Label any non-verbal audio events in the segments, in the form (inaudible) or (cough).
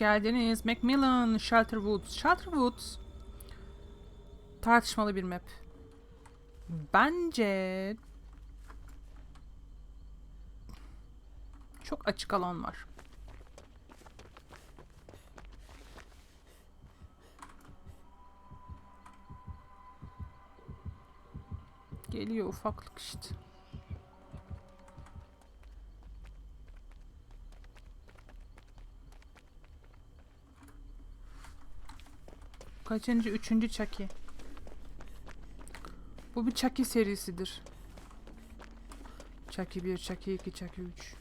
geldiniz. Macmillan, Shelter Woods. Shelter Woods tartışmalı bir map. Bence çok açık alan var. Geliyor ufaklık işte. Kaçıncı? Üçüncü Chucky. Bu bir Chucky serisidir. Chucky 1, Chucky 2, Chucky 3.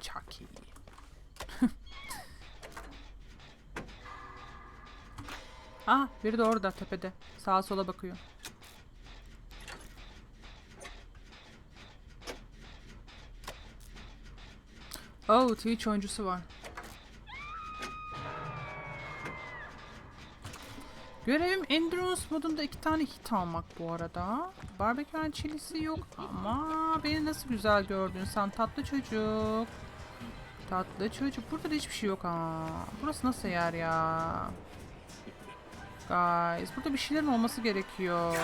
Chucky. (laughs) ah biri de orada tepede. Sağa sola bakıyor. Oh Twitch oyuncusu var. Görevim Endurance modunda iki tane hit almak bu arada. Barbekü çilisi yok ama beni nasıl güzel gördün sen tatlı çocuk. Tatlı çocuk. Burada da hiçbir şey yok ha. Burası nasıl yer ya? Guys, burada bir şeylerin olması gerekiyor.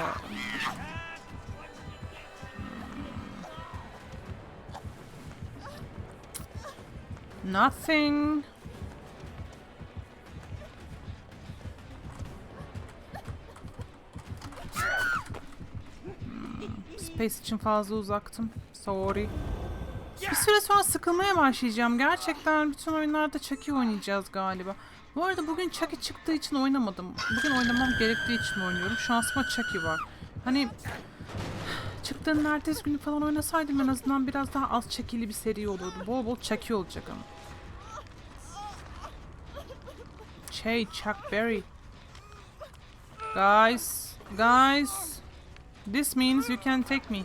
Nothing. Space için fazla uzaktım. Sorry. Bir süre sonra sıkılmaya başlayacağım. Gerçekten bütün oyunlarda Chucky oynayacağız galiba. Bu arada bugün Chucky çıktığı için oynamadım. Bugün oynamam gerektiği için oynuyorum. Şansıma Chucky var. Hani çıktığının ertesi günü falan oynasaydım en azından biraz daha az Chucky'li bir seri olurdu. Bol bol Chucky olacak ama. Şey, Chuck Berry. Guys, guys. This means you can take me.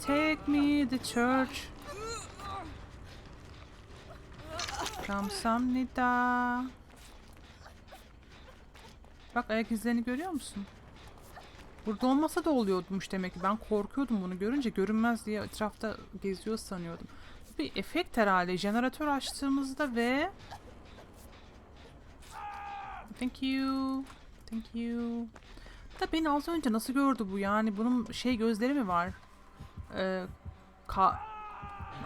Take me to church. Kamsamnida. Bak ayak izlerini görüyor musun? Burada olmasa da oluyormuş demek ki. Ben korkuyordum bunu görünce görünmez diye etrafta geziyor sanıyordum. Bir efekt herhalde. Jeneratör açtığımızda ve Thank you. Thank you. Da beni az önce nasıl gördü bu yani? Bunun şey gözleri mi var? Ee, ka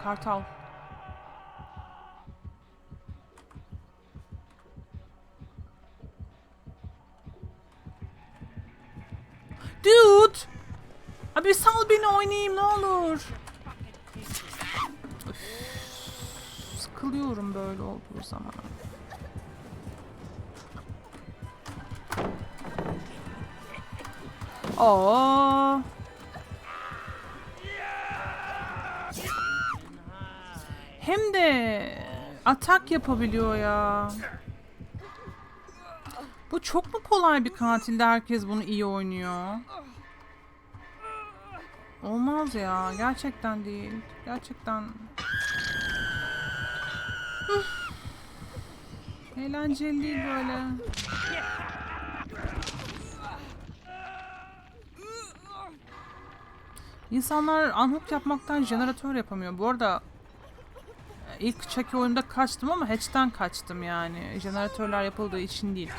kartal. Dude! Abi sal beni oynayayım ne olur. Üf, sıkılıyorum böyle olduğu zaman. Oo. Hem de atak yapabiliyor ya. Bu çok mu kolay bir katilde herkes bunu iyi oynuyor? Olmaz ya. Gerçekten değil. Gerçekten. Eğlenceli değil böyle. İnsanlar unhook yapmaktan jeneratör yapamıyor. Bu arada e, ilk Chucky oyunda kaçtım ama hatch'ten kaçtım yani. Jeneratörler yapıldığı için değil.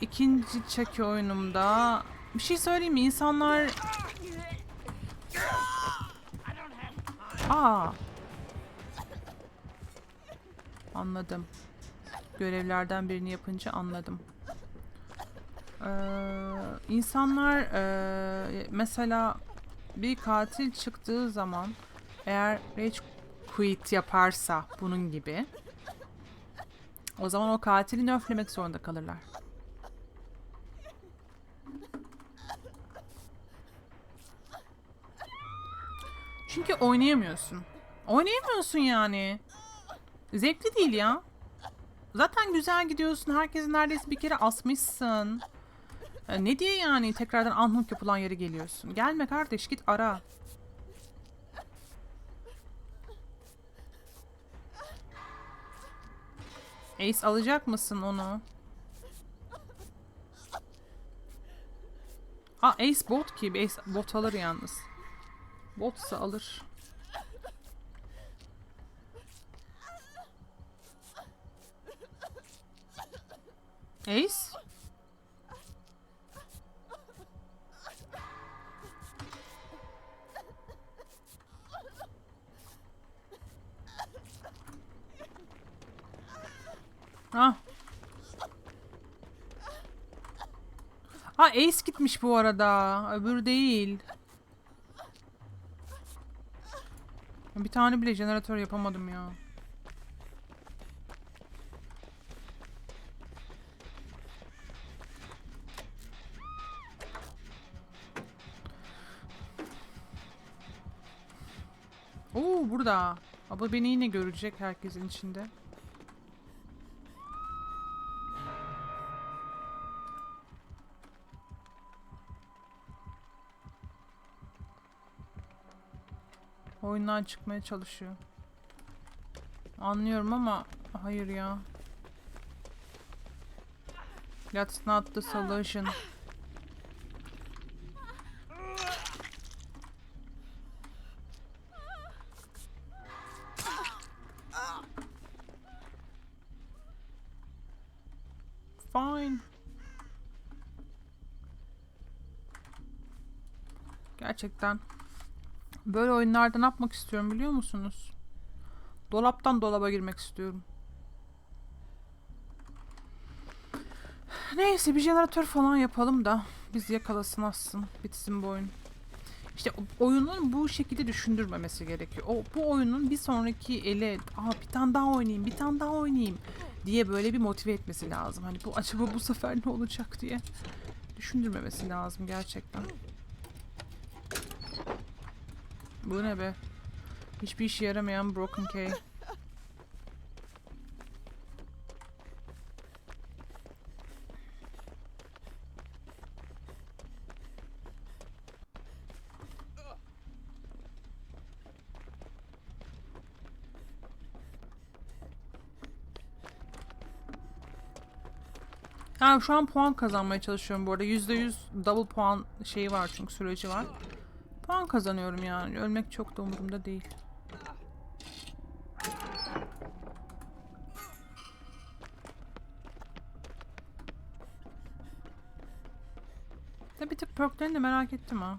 İkinci Chucky oyunumda bir şey söyleyeyim mi? İnsanlar Aa. Anladım. Görevlerden birini yapınca anladım. Ee, insanlar ee, mesela bir katil çıktığı zaman eğer rage quit yaparsa bunun gibi o zaman o katili nöflemek zorunda kalırlar. Çünkü oynayamıyorsun. Oynayamıyorsun yani. Zevkli değil ya. Zaten güzel gidiyorsun. Herkesi neredeyse bir kere asmışsın. Ne diye yani tekrardan unhook yapılan yere geliyorsun? Gelme kardeş git ara. Ace alacak mısın onu? Ha Ace bot ki. Ace bot alır yalnız. Botsa alır. Ha Ace gitmiş bu arada. Öbürü değil. Bir tane bile jeneratör yapamadım ya. Oo burada. Abla beni yine görecek herkesin içinde. Oyundan çıkmaya çalışıyor. Anlıyorum ama hayır ya. That's not the solution. Fine. Gerçekten böyle oyunlarda ne yapmak istiyorum biliyor musunuz? Dolaptan dolaba girmek istiyorum. Neyse bir jeneratör falan yapalım da biz yakalasın atsın bitsin bu oyun. İşte oyunun bu şekilde düşündürmemesi gerekiyor. O bu oyunun bir sonraki ele Aa, bir tane daha oynayayım, bir tane daha oynayayım diye böyle bir motive etmesi lazım. Hani bu acaba bu sefer ne olacak diye düşündürmemesi lazım gerçekten. Bu ne be? Hiçbir işe yaramayan Broken Key. Ha şu an puan kazanmaya çalışıyorum bu arada. %100 double puan şeyi var çünkü süreci var. Puan kazanıyorum yani. Ölmek çok da umurumda değil. De bir tık perklerini de merak ettim ha.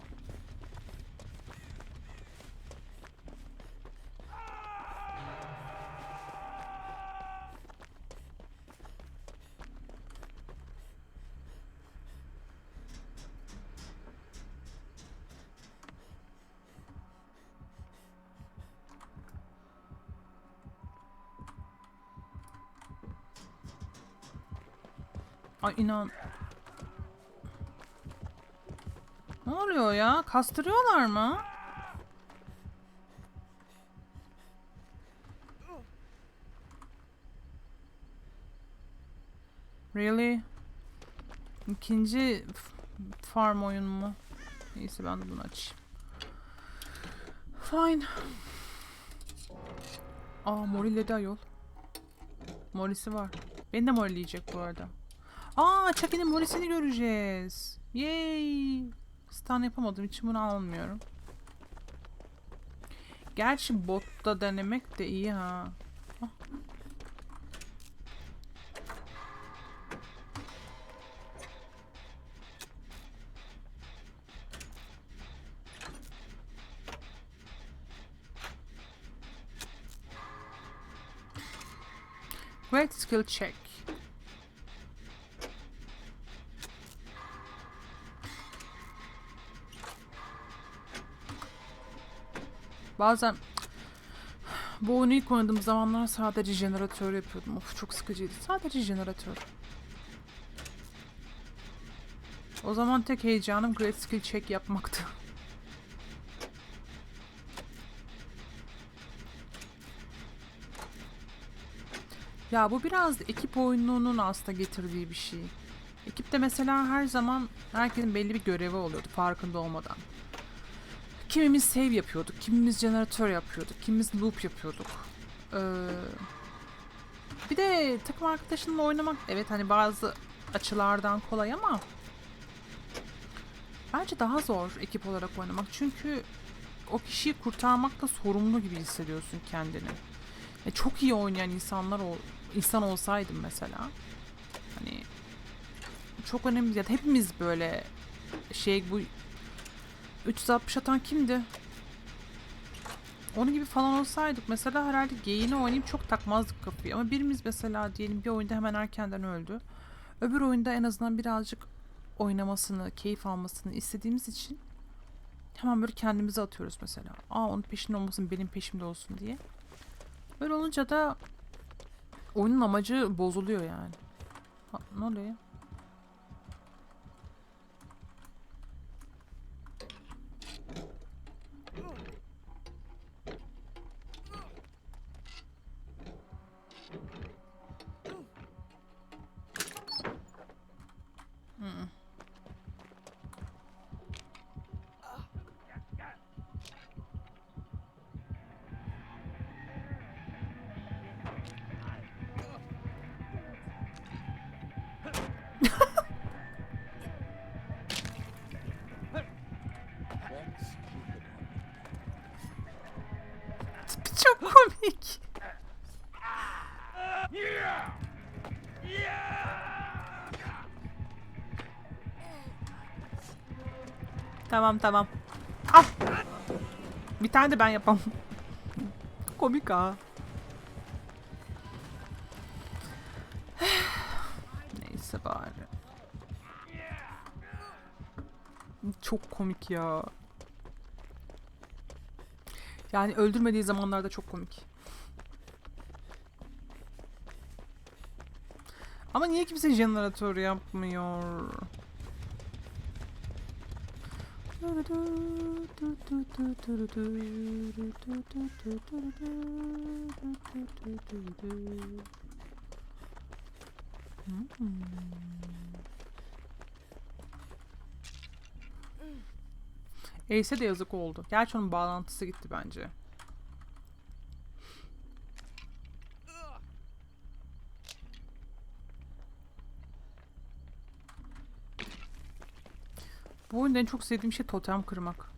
Ay inan. Ne oluyor ya? Kastırıyorlar mı? Really? İkinci farm oyun mu? Neyse ben de bunu açayım. Fine. Aa morilledi ayol. Morisi var. Beni de morilleyecek bu arada. Aa Chucky'nin morisini göreceğiz. Yay. Stun yapamadım. için bunu almıyorum. Gerçi botta denemek de iyi ha. Great skill check. Bazen bu oyunu ilk oynadığım zamanlar sadece jeneratör yapıyordum. Of çok sıkıcıydı. Sadece jeneratör. O zaman tek heyecanım Great Skill Check yapmaktı. (laughs) Ya bu biraz da ekip oyununun aslında getirdiği bir şey. Ekipte mesela her zaman herkesin belli bir görevi oluyordu farkında olmadan. Kimimiz save yapıyorduk, kimimiz jeneratör yapıyorduk, kimimiz loop yapıyorduk. Ee, bir de takım arkadaşınla oynamak evet hani bazı açılardan kolay ama bence daha zor ekip olarak oynamak. Çünkü o kişiyi kurtarmakta sorumlu gibi hissediyorsun kendini. E, çok iyi oynayan insanlar ol, insan olsaydım mesela hani çok önemli. Ya hepimiz böyle şey bu 360 atan kimdi? Onun gibi falan olsaydık mesela herhalde geyini oynayıp çok takmazdık kafayı. Ama birimiz mesela diyelim bir oyunda hemen erkenden öldü. Öbür oyunda en azından birazcık oynamasını, keyif almasını istediğimiz için hemen böyle kendimize atıyoruz mesela. Aa onun peşinde olmasın benim peşimde olsun diye. Böyle olunca da oyunun amacı bozuluyor yani. Ha, ne oluyor? Çok komik. Tamam tamam. Al. Bir tane de ben yapam. Komik ha. Neyse bari. Çok komik ya. Yani öldürmediği zamanlarda çok komik. Ama niye kimse jeneratör yapmıyor? Ace'e de yazık oldu. Gerçi onun bağlantısı gitti bence. Bu oyunda en çok sevdiğim şey totem kırmak.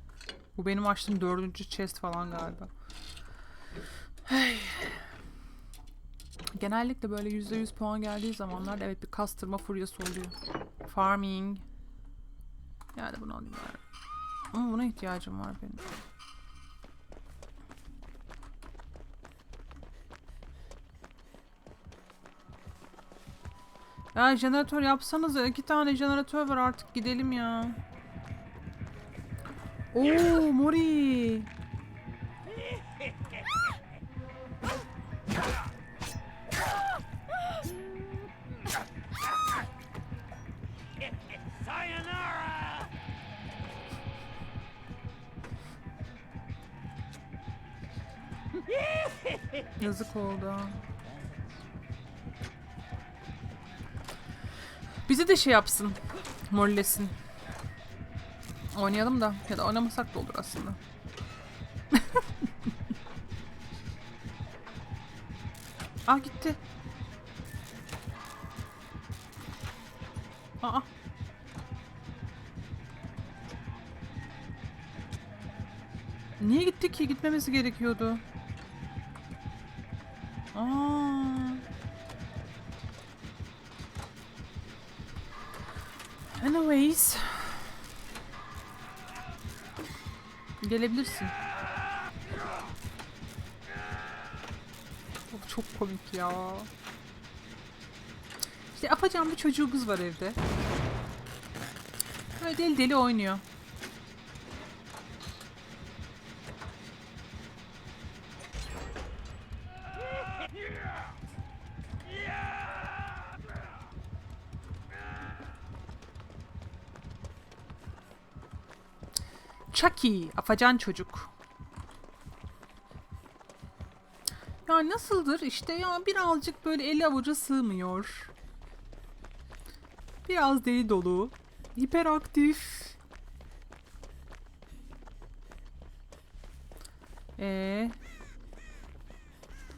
Bu benim açtığım dördüncü chest falan galiba. Genellikle böyle %100 puan geldiği zamanlarda evet bir kastırma furyası oluyor. Farming. Yani bunu alayım bari. Ama buna ihtiyacım var benim. Ya jeneratör yapsanız iki tane jeneratör var artık gidelim ya. Oo Mori. Yazık oldu. Bizi de şey yapsın. Morlesin. Oynayalım da. Ya da oynamasak da olur aslında. (laughs) ah gitti. Aa. Niye gitti ki? Gitmemesi gerekiyordu. Aa. Anyways. Gelebilirsin. Of, çok komik ya. İşte apacan bir çocuğu kız var evde. Böyle deli deli oynuyor. Chucky, afacan çocuk. Ya nasıldır işte ya birazcık böyle eli avuca sığmıyor. Biraz deli dolu. Hiperaktif. Ee,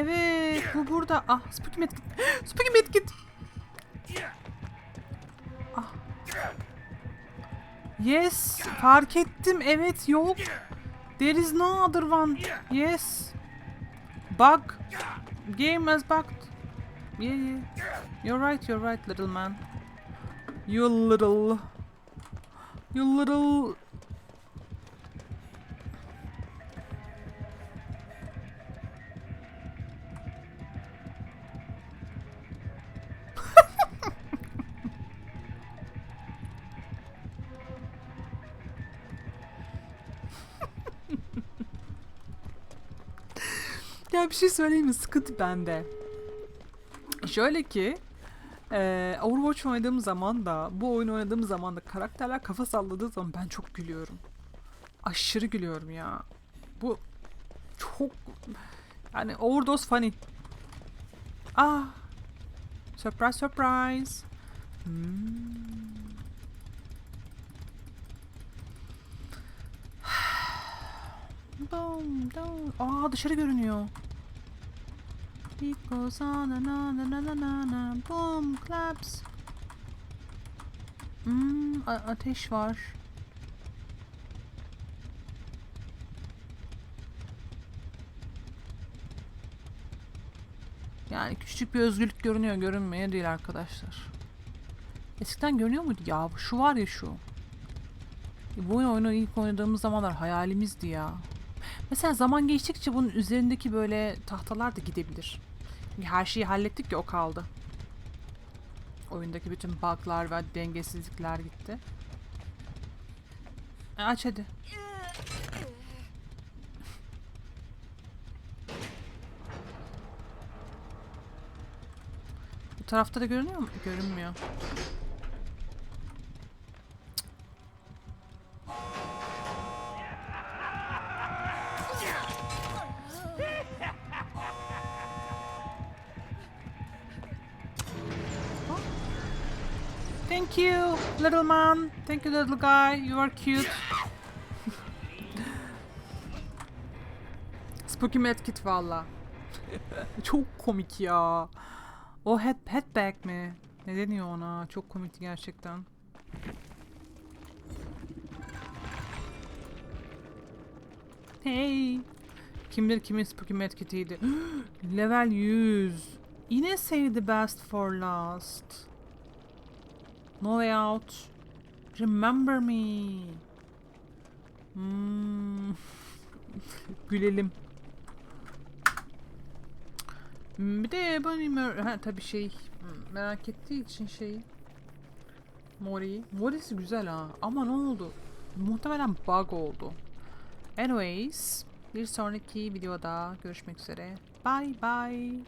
Evet bu burada. Ah Spooky Medkit. (gasps) Spooky Medkit. Ah. Yes fark ettim evet yok. There is no other one. Yes. Bug. Game has bugged. Yeah yeah. You're right you're right little man. You little. You little. Şey söyleyeyim mi? Sıkıntı bende. Şöyle ki eee, Overwatch oynadığım zaman da bu oyunu oynadığım zaman da karakterler kafa salladığı zaman ben çok gülüyorum. Aşırı gülüyorum ya. Bu çok yani overdose funny. Ah. Surprise surprise. Hmm. (sighs) Boom, down. Aa dışarı görünüyor. Beat goes on and on and on and on and boom claps. Hmm, ateş var. Yani küçük bir özgürlük görünüyor, görünmeye değil arkadaşlar. Eskiden görünüyor muydu ya? Şu var ya şu. Bu oyunu, oyunu ilk oynadığımız zamanlar hayalimizdi ya. Mesela zaman geçtikçe bunun üzerindeki böyle tahtalar da gidebilir. Her şeyi hallettik ya o kaldı. Oyundaki bütün bug'lar ve dengesizlikler gitti. E, aç hadi. Bu tarafta da görünüyor mu? Görünmüyor. Thank you, little man. Thank you, little guy. You are cute. (laughs) Spooky Medkit valla. (laughs) Çok komik ya. O head, headbag mi? Ne deniyor ona? Çok komikti gerçekten. Hey. Kim bilir kimin Spooky Medkit'iydi. (gasps) Level 100. Yine sevdi Best for Last. No way out. Remember me. Hmm. (laughs) Gülelim. Hmm, Bir de Mer- ha tabii şey hmm, merak ettiği için şey Mori. Mori'si güzel ha ama ne oldu? Muhtemelen bug oldu. Anyways bir sonraki videoda görüşmek üzere. Bye bye.